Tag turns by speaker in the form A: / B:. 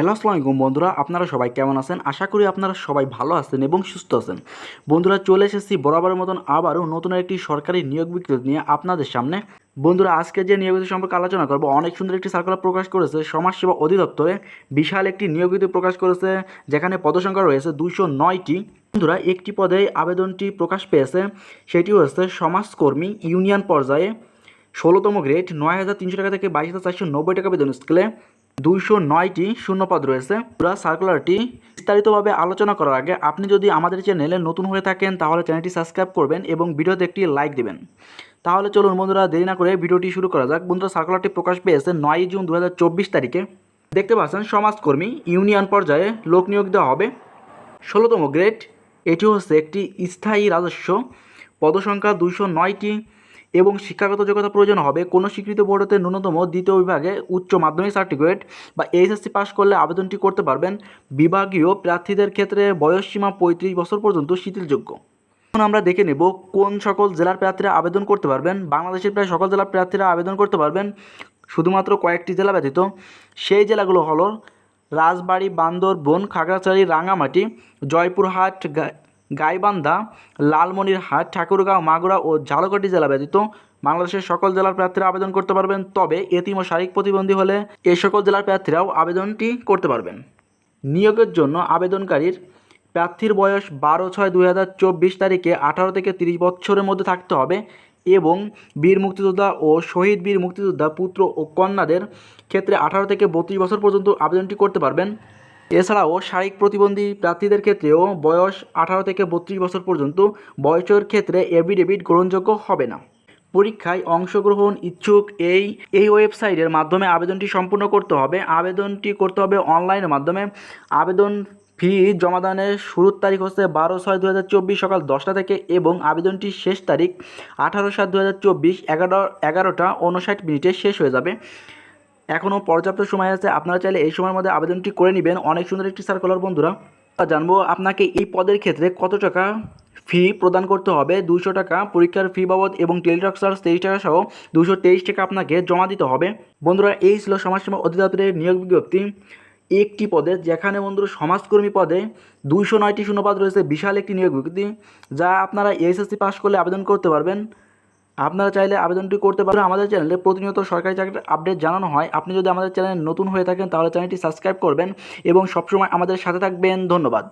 A: Hello, আসসালামু আলাইকুম বন্ধুরা, আপনারা সবাই কেমন আছেন? আশা করি আপনারা সবাই ভালো আছেন এবং সুস্থ আছেন। বন্ধুরা, চলে এসেছি বরাবরের মতন আবারও নতুন একটি সরকারি নিয়োগ বিজ্ঞপ্তি নিয়ে আপনাদের সামনে। বন্ধুরা, আজকে যে নিয়োগ সম্পর্কে আলোচনা করব, অনেক সুন্দর একটি সার্কুলার প্রকাশ করেছে সমাজসেবা অধিদপ্তরে। বিশাল একটি নিয়োগ প্রকাশ করেছে, যেখানে পদসংখ্যা রয়েছে দুইশো নয়টি। বন্ধুরা, একটি পদে আবেদনটি প্রকাশ পেয়েছে, সেটি হচ্ছে সমাজকর্মী ইউনিয়ন পর্যায়ে। ষোলোতম গ্রেড, নয় হাজার তিনশো টাকা থেকে বাইশ হাজার চারশো নব্বই টাকা বেতন স্কেলে দুইশো নয়টি শূন্যপদ রয়েছে। পুরা সার্কুলারটি বিস্তারিতভাবে আলোচনা করার আগে আপনি যদি আমাদের চ্যানেলে নতুন হয়ে থাকেন, তাহলে চ্যানেলটি সাবস্ক্রাইব করবেন এবং ভিডিওতে একটি লাইক দেবেন। তাহলে চলুন বন্ধুরা, দেরি না করে ভিডিওটি শুরু করা যাক। বন্ধুরা সার্কুলারটি প্রকাশ পেয়েছে নয়ই জুন দু হাজার চব্বিশ তারিখে। দেখতে পাচ্ছেন, সমাজকর্মী ইউনিয়ন পর্যায়ে লোক নিয়োগ দেওয়া হবে। ষোলোতম গ্রেড, এটি হচ্ছে একটি স্থায়ী রাজস্ব। পদসংখ্যা দুইশো নয়টি। এবং শিক্ষাগত যোগ্যতা প্রয়োজন হবে, কোনো স্বীকৃত বোর্ড হতে ন্যূনতম দ্বিতীয় বিভাগে উচ্চ মাধ্যমিক সার্টিফিকেট বা এইচএসসি পাস করলে আবেদনটি করতে পারবেন। বিভাগীয় প্রার্থীদের ক্ষেত্রে বয়সসীমা পঁয়ত্রিশ বছর পর্যন্ত শিথিলযোগ্য। এখন আমরা দেখে নেব কোন সকল জেলার প্রার্থীরা আবেদন করতে পারবেন। বাংলাদেশের প্রায় সকল জেলার প্রার্থীরা আবেদন করতে পারবেন। শুধুমাত্র কয়েকটি জেলা ব্যতীত। সেই জেলাগুলো হলো রাজবাড়ী, বান্দরবন, খাগড়াছড়ি রাঙামাটি জয়পুরহাট গাইবান্ধা লালমনিরহাট ঠাকুরগাঁও, মাগুরা ও ঝালকাঠি জেলা ব্যতীত বাংলাদেশের সকল জেলার প্রার্থীরা আবেদন করতে পারবেন। তবে এতিম ও শারীরিক প্রতিবন্ধী হলে এই সকল জেলার প্রার্থীরাও আবেদনটি করতে পারবেন। নিয়োগের জন্য আবেদনকারীর প্রার্থীর বয়স বারো ছয় দুই হাজার চব্বিশ তারিখে আঠারো থেকে তিরিশ বছরের মধ্যে থাকতে হবে এবং বীর মুক্তিযোদ্ধা ও শহীদ বীর মুক্তিযোদ্ধা পুত্র ও কন্যাদের ক্ষেত্রে আঠারো থেকে বত্রিশ বছর পর্যন্ত আবেদনটি করতে পারবেন। এছাড়াও শারীরিক প্রতিবন্ধী প্রার্থীদের ক্ষেত্রেও বয়স আঠারো থেকে বত্রিশ বছর পর্যন্ত বয়সের ক্ষেত্রে এফিডেভিট গ্রহণযোগ্য হবে না। পরীক্ষায় অংশগ্রহণ ইচ্ছুক এই এই ওয়েবসাইটের মাধ্যমে আবেদনটি সম্পূর্ণ করতে হবে। আবেদনটি করতে হবে অনলাইনের মাধ্যমে। আবেদন ফি জমাদানের শুরুর তারিখ হচ্ছে বারো ছয় দু সকাল দশটা থেকে এবং আবেদনটির শেষ তারিখ আঠারো সাত দু হাজার চব্বিশ এগারো, এগারোটা উনষাট মিনিটে শেষ হয়ে যাবে। এখনও পর্যাপ্ত সময় আছে, আপনারা চাইলে এই সময়ের মধ্যে আবেদনটি করে নেবেন। অনেক সুন্দর একটি সার্কুলার বন্ধুরা। জানব আপনাকে এই পদের ক্ষেত্রে কত টাকা ফি প্রদান করতে হবে দুশো টাকা পরীক্ষার ফি বাবদ এবং টেলিটক চার্জ তেইশ টাকা সহ দুশো তেইশ টাকা আপনাকে জমা দিতে হবে। বন্ধুরা, এই ছিল সমাজসেবা অধিদপ্তরের নিয়োগ বিজ্ঞপ্তি। একটি পদে, যেখানে বন্ধুরা সমাজকর্মী পদে দুইশো নয়টি শূন্যপদ রয়েছে, বিশাল একটি নিয়োগ বিজ্ঞপ্তি, যা আপনারা এসএসসি পাস করলে আবেদন করতে পারবেন। আপনারা চাইলে আবেদনটি করতে পারেন। আমাদের চ্যানেলে প্রতিনিয়ত সরকারি চাকরির আপডেট জানানো হয়। আপনি যদি আমাদের চ্যানেলে নতুন হয়ে থাকেন, তাহলে চ্যানেলটি সাবস্ক্রাইব করবেন এবং সবসময় আমাদের সাথে থাকবেন। ধন্যবাদ।